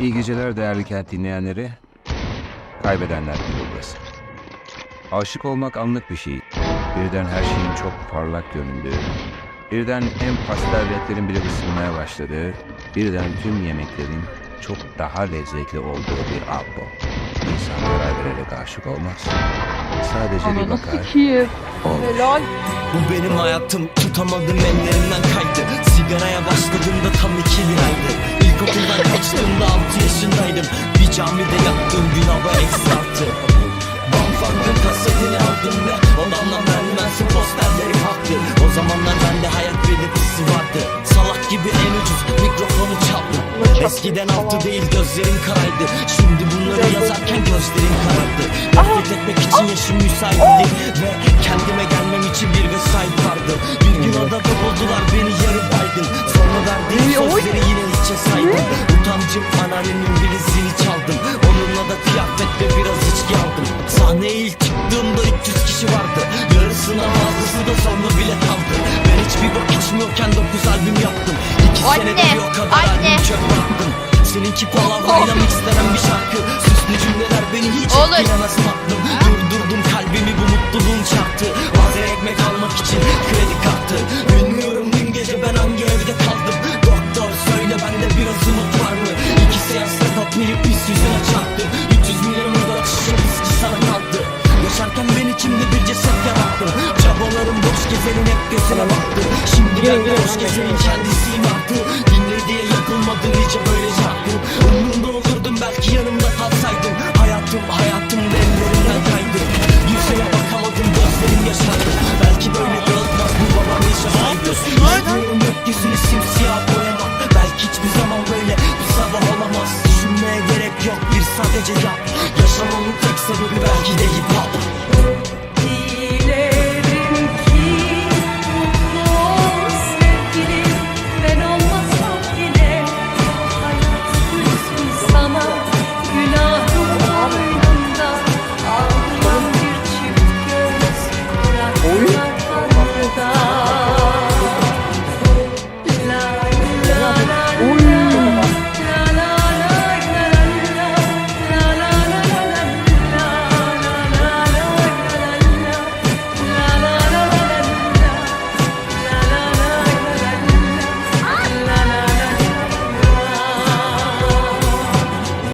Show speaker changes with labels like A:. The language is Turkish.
A: İyi geceler değerli kent dinleyenleri. Kaybedenler burası. Aşık olmak anlık bir şey. Birden her şeyin çok parlak göründüğü, birden en pastel renklerin bile ısınmaya başladığı, birden tüm yemeklerin çok daha lezzetli olduğu bir an bu. İnsan karar vererek aşık olmaz. Sadece bir
B: Ananı
A: bakar,
B: sikiyim.
A: olur.
B: Helal.
C: Bu benim hayatım tutamadım ellerimden kaydı camide yattığım gün hava eksi altı Bamfang'ın kasetini aldım ve Odamdan vermezse posterleri farklı O zamanlar bende hayat belirtisi vardı. Salak gibi en ucuz mikrofonu çaldım. Eskiden altı değil gözlerim karaydı Şimdi bunları yazarken gözlerim karardı. Nefret etmek için yaşım müsait değil Ve kendime gelmem için bir vesait vardı. Bir gün odada buldular beni yarı baygın Sonra verdiğim sözleri yine hiçe saydım. Utancım anneannemin Sahneye ilk çıktığımda 300 kişi vardı. Yarısına fazlası da sonra bile kaldı. Ben hiçbir bak içmiyorken 9 albüm yaptım. İki
D: Anne,
C: senede bir o kadar
D: anne.
C: albüm çöp attım. Seninki palavrayla mixlenen bir şarkı. Süslü cümleler beni hiç etkilemez tatlım Durdurdum kalbimi bu mutluluğun çarptı Bazen ekmek almak için kredi kartı. Bilmiyorum dün gece ben hangi evde kaldım. Doktor söyle bende biraz umut gözüne baktı. Şimdi ben de boş gezenin kendisiyim artık Dinle diye yapılmadı nice böyle şarkı Umrumda olurdum belki yanımda kalsaydın Hayatım hayatım ellerimden kaydı Yüzeye bakamadım gözlerim yaşardı. Belki böyle dağıtmaz bu babam yaşasaydı İstiyorum gökyüzünü simsiyah boyamak Belki hiçbir zaman böyle bir sabah olamaz. Düşünmeye gerek yok bir sadece yap. Yaşamamın tek sebebi belki de hip hop mama.